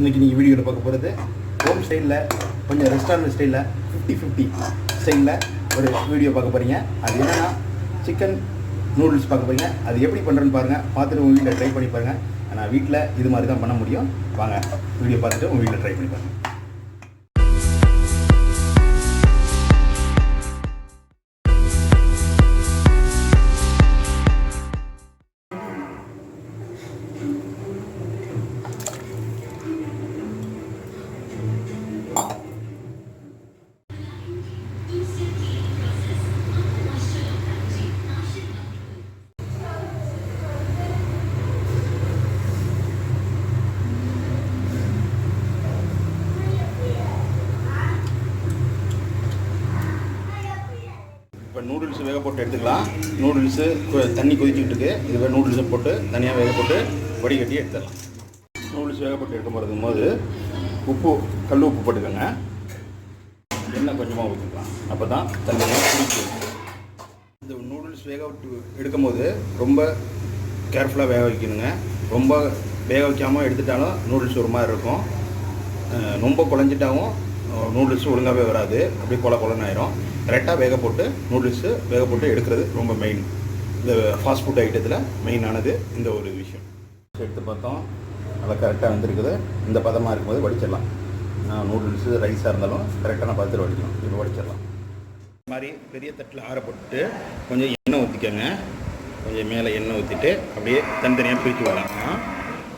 இன்றைக்கி நீங்கள் வீடியோவில் பார்க்க போகிறது ஹோம் ஸ்டைலில் கொஞ்சம் ரெஸ்டாரண்ட் ஸ்டைலில் ஃபிஃப்டி ஃபிஃப்டி ஸ்டைலில் ஒரு வீடியோ பார்க்க போகிறீங்க அது என்னென்னா சிக்கன் நூடுல்ஸ் பார்க்க போகிறீங்க அது எப்படி பண்ணுறேன்னு பாருங்கள் பார்த்துட்டு உங்கள் வீட்டில் ட்ரை பண்ணி பாருங்கள் நான் வீட்டில் இது மாதிரி தான் பண்ண முடியும். வாங்க வீடியோ பார்த்துட்டு உங்கள் வீட்டில் ட்ரை பண்ணி பாருங்கள் இப்போ நூடுல்ஸ் வேக போட்டு எடுத்துக்கலாம். நூடுல்ஸு தண்ணி கொதிச்சுக்கிட்டு இருக்கு. இதுவே நூடுல்ஸை போட்டு தனியாக வேக போட்டு வடிகட்டி எடுத்துடலாம். நூடுல்ஸ் வேக போட்டு எடுக்க போகிறதுக்கும் போது உப்பு கல் உப்பு போட்டுக்கோங்க. எண்ணெய் கொஞ்சமாக ஊற்றிக்கலாம் அப்போ தான் தண்ணியாக குடிக்கும். இந்த நூடுல்ஸ் வேக விட்டு எடுக்கும் போது ரொம்ப கேர்ஃபுல்லாக வேக வைக்கணுங்க. ரொம்ப வேக வைக்காமல் எடுத்துட்டாலும் நூடுல்ஸ் ஒரு மாதிரி இருக்கும். ரொம்ப குழஞ்சிட்டாவும் நூடுல்ஸ் ஒழுங்காகவே வராது. அப்படியே கொல கொலன்னு ஆயிரும். கரெக்டாக வேக போட்டு நூடுல்ஸு வேக போட்டு எடுக்கிறது ரொம்ப மெயின் இந்த ஃபாஸ்ட் ஃபுட் ஐட்டத்தில் மெயினானது இந்த ஒரு விஷயம். எடுத்து பார்த்தோம். நல்லா கரெக்டாக வந்திருக்குது. இந்த பதமாக இருக்கும்போது வடிச்சிடலாம். நூடுல்ஸு ரைஸாக இருந்தாலும் கரெக்டான பதத்தில் வடிக்கணும். இப்போ வடிச்சிடலாம். இந்த மாதிரி பெரிய தட்டில் ஆற போட்டு கொஞ்சம் எண்ணெய் ஊற்றிக்கோங்க கொஞ்சம் மேலே எண்ணெய் ஊற்றிட்டு அப்படியே தனித்தனியாக பிரித்து விடலாம்?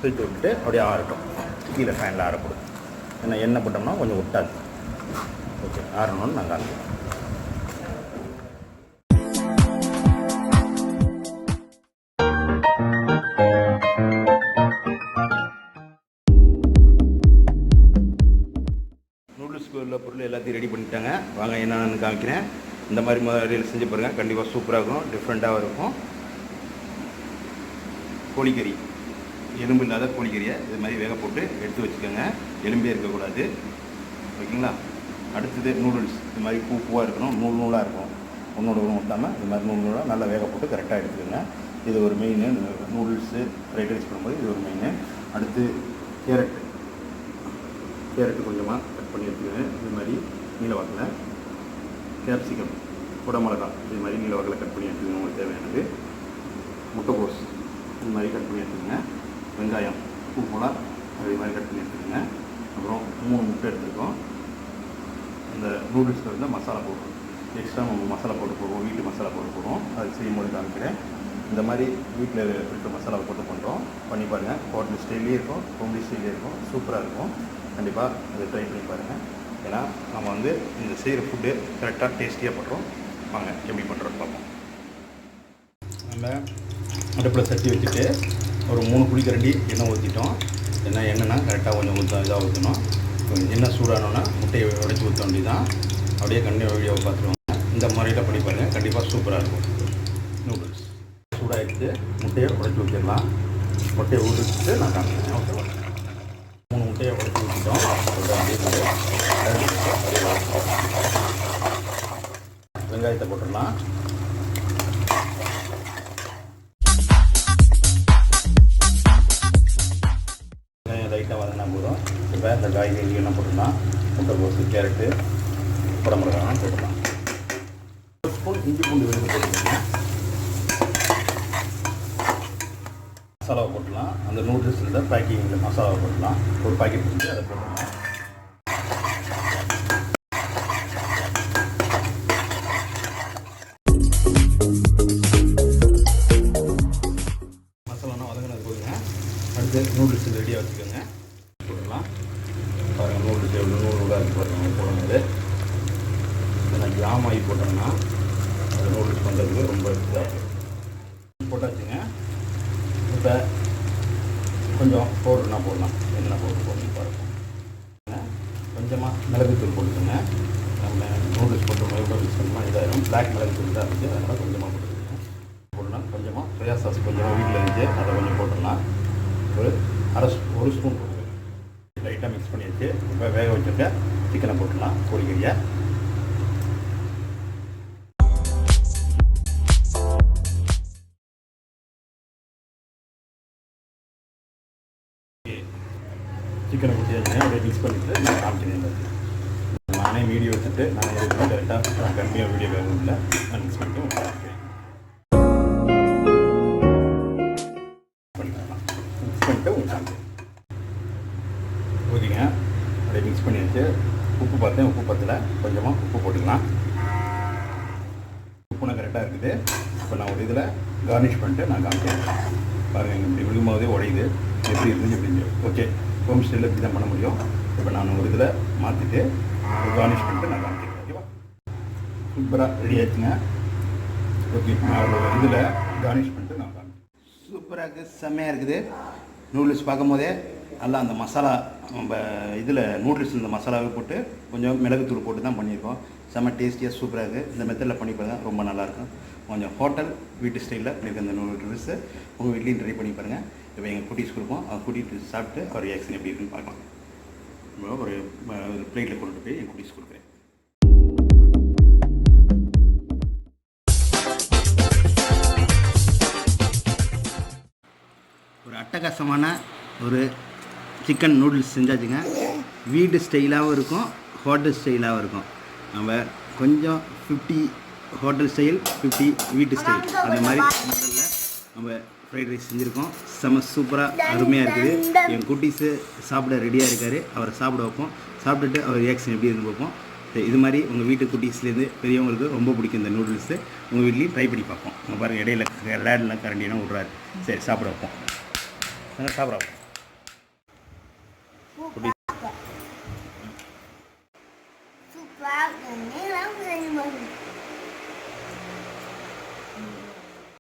பிரித்து விட்டுட்டு அப்படியே ஆறட்டும். கீழே ஃபேனில் ஆறப்படும் ஏன்னா எண்ணெய் போட்டோம்னா கொஞ்சம் ஒட்டாது. ஓகே ஆறணும்னு நாங்கள் ஆரம்பிக்கிறோம் காமிக்கிறேன். இந்த மாதிரி முறையில் செஞ்சு பாருங்கள் கண்டிப்பாக சூப்பராக இருக்கும். டிஃப்ரெண்ட்டாகவும் இருக்கும். கோழிக்கறி. எலும்பு இல்லாத கோழிக்கறியை இது மாதிரி வேக போட்டு எடுத்து வச்சுக்கோங்க. எலும்பே இருக்கக்கூடாது. ஓகேங்களா? அடுத்தது நூடுல்ஸ் இது மாதிரி பூ பூவாக இருக்கணும். நூல் நூலாக இருக்கும். ஒன்றோட ஒன்று ஊற்றாமல் இது மாதிரி நூல் நூலாக நல்லா வேக போட்டு கரெக்டாக எடுத்துக்கோங்க. இது ஒரு மெயின் நூடுல்ஸு ஃப்ரைட் ரைஸ் பண்ணும்போது இது ஒரு மெயின் அடுத்து கேரட். கேரட்டு கொஞ்சமாக கட் பண்ணி எடுத்துக்கோங்க. இது மாதிரி நீல வாக்கில். கேப்சிகம் குடமிளகா இது மாதிரி நீல வகையில் கட் பண்ணி எடுத்துக்கணும் உங்களுக்கு தேவையானது. முட்டைகோஸ் இது மாதிரி கட் பண்ணி எடுத்துக்கோங்க. வெங்காயம் பூ போல அதே மாதிரி கட் பண்ணி எடுத்துக்கோங்க. அப்புறம் மூணு முட்டை எடுத்துருக்கோம். இந்த நூடுல்ஸில் இருந்தால் மசாலா போடுறோம் எக்ஸ்ட்ரா நம்ம மசாலா போட்டு போடுவோம் வீட்டு மசாலா போட்டு போடுவோம். அது செய்யும்போது காமிக்கிறேன் இந்த மாதிரி வீட்டில் இருக்கிற மசாலா போட்டு பண்ணுறோம் பண்ணி பாருங்கள் ஹோட்டல் ஸ்டைல்லே இருக்கும் ஹோம்லி ஸ்டைலே இருக்கும். சூப்பராக இருக்கும். கண்டிப்பாக அதை ட்ரை பண்ணி பாருங்கள் ஏன்னா நம்ம வந்து இந்த செய்கிற ஃபுட்டு கரெக்டாக டேஸ்டியாக பண்ணுறோம் வாங்க எப்படி பண்ணுறோம் பார்ப்போம். நம்ம அடுப்பில் சட்டி வச்சுட்டு ஒரு மூணு குழிக்கரண்டி எண்ணெய் ஊற்றிட்டோம் எண்ணெய் எண்ணெய்னா கரெக்டாக கொஞ்சம் ஊற்ற இதாக ஊற்றணும் கொஞ்சம் எண்ணெய் சூடானோன்னா முட்டையை உடைச்சி ஊற்ற வேண்டியதான் அப்படியே கண்ணி வீடியோவை பார்த்துருவாங்க. இந்த முறையில் பண்ணி பாருங்கள் கண்டிப்பாக சூப்பராக இருக்கும். நூடுல்ஸ் சூடாகிடுச்சு முட்டையை உடைச்சி ஊற்றிடலாம் முட்டையை ஊற்றிட்டு நான் காமிக்கிறேன். ஓகேவா மூணு முட்டையை உடைச்சி ஊற்றிட்டோம் அப்படியே வெங்காயத்தை போட்டுடலாம். வெங்காயம் லைட்டாக வதங்கினா போதும். இப்போ இந்த காய்கறி என்ன போட்டுடலாம். முட்டைக்கோசு கேரட்டு குடமிளகாலாம் போட்டுடலாம். ஒரு ஸ்பூன் இஞ்சி பூண்டு விழுந்து போட்டுக்கோங்க. மசாலாவை போட்டுடலாம். அந்த நூடுல்ஸில் பேக்கிங்கில் மசாலாவை போட்டுடலாம். ஒரு பாக்கெட் செஞ்சு அதை போட்டுடலாம். ஆமாயி ஆகி போட்டோம்னா அது நூடுல்ஸ் பண்ணுறதுக்கு ரொம்ப இதாக இருக்கும். போட்டாச்சுங்க. இப்போ கொஞ்சம் பவுடர்னா போடலாம். என்ன பவுடர் போடணும் பாருங்க கொஞ்சமாக மிளகுத்தூள் போட்டுக்கோங்க. நம்ம நூடுல்ஸ் போட்டு மிளகு மிக்ஸ் பண்ணால் இதாகிடும் பிளாக் மிளகுத்தூள் தான் இருந்துச்சு அதனால் கொஞ்சமாக போட்டுக்கோங்க. போடலாம். கொஞ்சமாக சோயா சாஸ் கொஞ்சமாக வீட்டில் இருந்துச்சு அதை கொஞ்சம் போட்டுடலாம். ஒரு அரை ஒரு ஸ்பூன் போட்டுக்கோங்க. லைட்டாக மிக்ஸ் பண்ணி வச்சு இப்போ வேக வச்சுருக்க. சிக்கனை போட்டுடலாம். கோழிக்கறியை சிக்கனை குட்டியாச்சுங்க அப்படியே மிக்ஸ் பண்ணிட்டு நான் காமிக்கிறேன் நானே வீடியோ எடுத்துட்டு நான் எதுவுமே கரெக்டாக நான் கம்மியாக வீடியோ வேணும் இல்லை நான் மிக்ஸ் பண்ணிட்டு காமிக்கிறேன். பண்ணிக்கலாம் மிக்ஸ் பண்ணிட்டு உங்களுக்கு காமிக்கிறேன். ஊதிங்க அப்படியே மிக்ஸ் பண்ணி வச்சு உப்பு பார்த்தேன். உப்பு பத்தில். கொஞ்சமாக உப்பு போட்டுக்கலாம். உப்புனா கரெக்டாக இருக்குது. இப்போ நான் ஒரு இதில் கார்னிஷ் பண்ணிட்டு நான் காமிக்கிறேன். பாருங்கள் இங்கே இப்படி விழும்போதே உடையுது. எப்படி இருந்துச்சு அப்படின்னு ஓகே ஹோம் ஸ்டைலில் இப்படி தான் பண்ண முடியும். இப்போ நான் ஒரு இதில் மாற்றிட்டு கார்னிஷ் பண்ணிட்டு நான் காமிக்கிறேன். ஓகேவா சூப்பராக ரெடி ஆச்சுங்க ஓகே நான் ஒரு இதில் கார்னிஷ் பண்ணிட்டு நான் காமிக்கிறேன். சூப்பராக இருக்குது செம்மையாக இருக்குது. நூடுல்ஸ் பார்க்கும்போதே நல்லா அந்த மசாலா நம்ம இதில் நூடுல்ஸ் இந்த மசாலாவை போட்டு கொஞ்சம் மிளகுத்தூள் போட்டு தான் பண்ணியிருக்கோம். செம்ம டேஸ்டியாக சூப்பராக இருக்குது இந்த மெத்தடில் பண்ணி பாருங்கள் ரொம்ப நல்லாயிருக்கும் கொஞ்சம் ஹோட்டல் வீட்டு ஸ்டைலில் பண்ணியிருக்க இந்த நூடுல்ஸு உங்கள் வீட்லேயும் ட்ரை பண்ணி பாருங்கள் இப்போ எங்கள் குட்டீஸ் கொடுப்போம். அவங்க கூட்டிகிட்டு சாப்பிட்டு அவர் ரியாக்ஷன் எப்படி இருக்குன்னு பார்க்கலாம். ஒரு பிளேட்டில் கொண்டு போய் என் குட்டீஸ் கொடுக்குறேன். ஒரு அட்டகாசமான ஒரு சிக்கன் நூடுல்ஸ் செஞ்சாச்சுங்க. வீடு ஸ்டைலாகவும் இருக்கும் ஹோட்டல் ஸ்டைலாகவும் இருக்கும். நம்ம கொஞ்சம் ஃபிஃப்டி ஹோட்டல் ஸ்டைல் ஃபிஃப்டி வீட்டு ஸ்டைல் அந்த மாதிரி நம்ம ஃப்ரைட் ரைஸ் செஞ்சுருக்கோம். செம சூப்பராக அருமையாக இருக்குது. என் குட்டீஸு சாப்பிட ரெடியாக இருக்கார். அவரை சாப்பிட வைப்போம். சாப்பிட்டுட்டு அவர் ரியாக்ஷன் எப்படி இருந்து பார்ப்போம். இது மாதிரி உங்கள் வீட்டு குட்டீஸ்லேருந்து பெரியவங்களுக்கு ரொம்ப பிடிக்கும் இந்த நூடுல்ஸு உங்கள் வீட்லேயும் ட்ரை பண்ணி பார்ப்போம். உங்கள் பாருங்கள் இடையில லேட்லாம் கரண்டியெல்லாம் விட்றாரு. சரி சாப்பிட வைப்போம். சாப்பிட வைப்போம். குட்டி